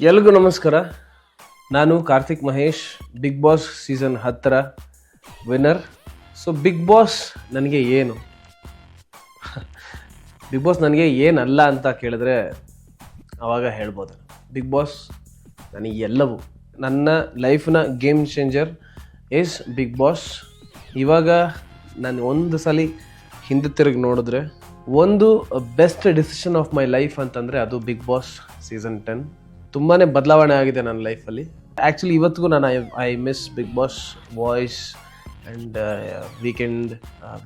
ಎಲ್ರಿಗೂ ನಮಸ್ಕಾರ. ನಾನು Karthik Mahesh big boss season ಹತ್ತರ ವಿನ್ನರ್ ಸೊ ಬಿಗ್ ಬಾಸ್ ನನಗೆ ಏನು? ಬಿಗ್ ಬಾಸ್ ನನಗೆ ಏನಲ್ಲ ಅಂತ ಕೇಳಿದ್ರೆ ಆವಾಗ ಹೇಳ್ಬೋದು. ಬಿಗ್ ಬಾಸ್ ನನಗೆ ಎಲ್ಲವೂ. ನನ್ನ ಲೈಫ್ನ game changer is big boss ಇವಾಗ ನಾನು ಒಂದು ಸಲ ಹಿಂದೆ ತಿರುಗಿ ನೋಡಿದ್ರೆ, ಒಂದು best decision of my life ಅಂತಂದರೆ ಅದು ಬಿಗ್ ಬಾಸ್ ಸೀಸನ್ ಟೆನ್ ತುಂಬಾ ಬದಲಾವಣೆ ಆಗಿದೆ ನನ್ನ ಲೈಫಲ್ಲಿ. ಆ್ಯಕ್ಚುಲಿ ಇವತ್ತಿಗೂ ನಾನು I I miss big boss voice and weekend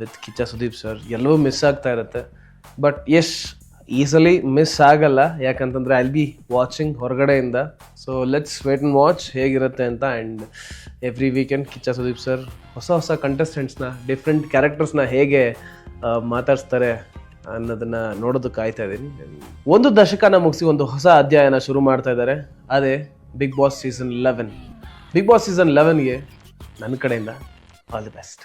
with Kichcha Sudeep sir ಎಲ್ಲವೂ ಮಿಸ್ ಆಗ್ತಾ ಇರುತ್ತೆ. ಬಟ್ ಎಸ್ ಈಸಲಿ ಮಿಸ್ ಆಗಲ್ಲ. ಯಾಕಂತಂದರೆ ಐ ಬಿ ವಾಚಿಂಗ್ ಹೊರಗಡೆಯಿಂದ. So let's wait and watch ಹೇಗಿರುತ್ತೆ ಅಂತ. And every weekend Kichcha Sudeep sir ಹೊಸ ಹೊಸ ಕಂಟೆಸ್ಟೆಂಟ್ಸ್ನ ಡಿಫ್ರೆಂಟ್ ಕ್ಯಾರೆಕ್ಟರ್ಸ್ನ ಹೇಗೆ ಆ, ಮಾತಾಡ್ಸ್ತಾರೆ. ಅನ್ನೋದನ್ನ ನೋಡೋದು ಕಾಯ್ತಾ ಇದ್ದೀನಿ ಒಂದು ದಶಕನ ಮುಗಿಸಿ ಒಂದು ಹೊಸ ಅಧ್ಯಾಯನ ಶುರು ಮಾಡ್ತಾ ಇದ್ದಾರೆ. ಅದೇ big boss season eleven big boss season ಲೆವೆನ್ಗೆ ನನ್ನ ಕಡೆಯಿಂದ ಆಲ್ ದಿ ಬೆಸ್ಟ್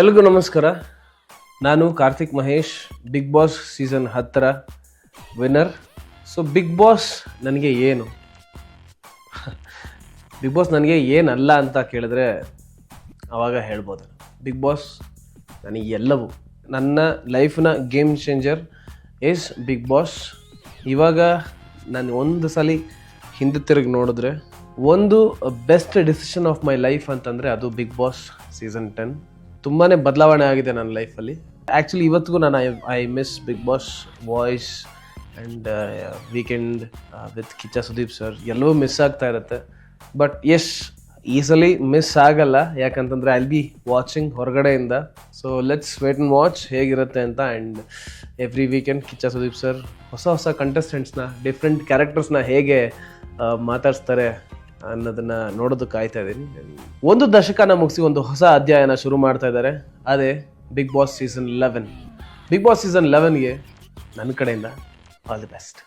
ಎಲ್ರಿಗೂ ನಮಸ್ಕಾರ. ನಾನು Karthik Mahesh big boss season ಹತ್ತರ ವಿನ್ನರ್ ಸೊ ಬಿಗ್ ಬಾಸ್ ನನಗೆ ಏನು? ಬಿಗ್ ಬಾಸ್ ನನಗೆ ಏನಲ್ಲ ಅಂತ ಕೇಳಿದ್ರೆ ಆವಾಗ ಹೇಳ್ಬೋದು. ಬಿಗ್ ಬಾಸ್ ನನಗೆ ಎಲ್ಲವೂ. ನನ್ನ ಲೈಫ್ನ game changer is big boss ಇವಾಗ ನಾನು ಒಂದು ಸಲ ಹಿಂದೆ ತಿರುಗಿ ನೋಡಿದ್ರೆ ಒಂದು best decision of my life ಅಂತಂದರೆ ಅದು ಬಿಗ್ ಬಾಸ್ ಸೀಸನ್ ಟೆನ್ ತುಂಬಾ ಬದಲಾವಣೆ ಆಗಿದೆ ನನ್ನ ಲೈಫಲ್ಲಿ ಆ್ಯಕ್ಚುಲಿ ಇವತ್ತಿಗೂ ನಾನು I I miss big boss voice and weekend with Kichcha Sudeep sir ಎಲ್ಲವೂ ಮಿಸ್ ಆಗ್ತಾ ಇರುತ್ತೆ. ಬಟ್ ಎಸ್ ಈಸಲಿ ಮಿಸ್ ಆಗಲ್ಲ. ಯಾಕಂತಂದರೆ ಐಲ್ ಬಿ ವಾಚಿಂಗ್ ಹೊರಗಡೆಯಿಂದ. So let's wait and watch ಹೇಗಿರುತ್ತೆ ಅಂತ. And every weekend Kichcha Sudeep sir ಹೊಸ ಹೊಸ ಕಂಟೆಸ್ಟೆಂಟ್ಸ್ನ ಡಿಫ್ರೆಂಟ್ ಕ್ಯಾರೆಕ್ಟರ್ಸ್ನ ಹೇಗೆ ಮಾತಾಡ್ಸ್ತಾರೆ ಅನ್ನೋದನ್ನ ನೋಡೋದಕ್ಕೆ ಕಾಯ್ತಾ ಇದ್ದೀನಿ. ಒಂದು ದಶಕನ ಮುಗಿಸಿ ಒಂದು ಹೊಸ ಅಧ್ಯಾಯನ ಶುರು ಮಾಡ್ತಾ ಇದ್ದಾರೆ. ಅದೇ big boss season eleven big boss season ಲೆವೆನ್ಗೆ ನನ್ನ ಕಡೆಯಿಂದ ಆಲ್ ದಿ ಬೆಸ್ಟ್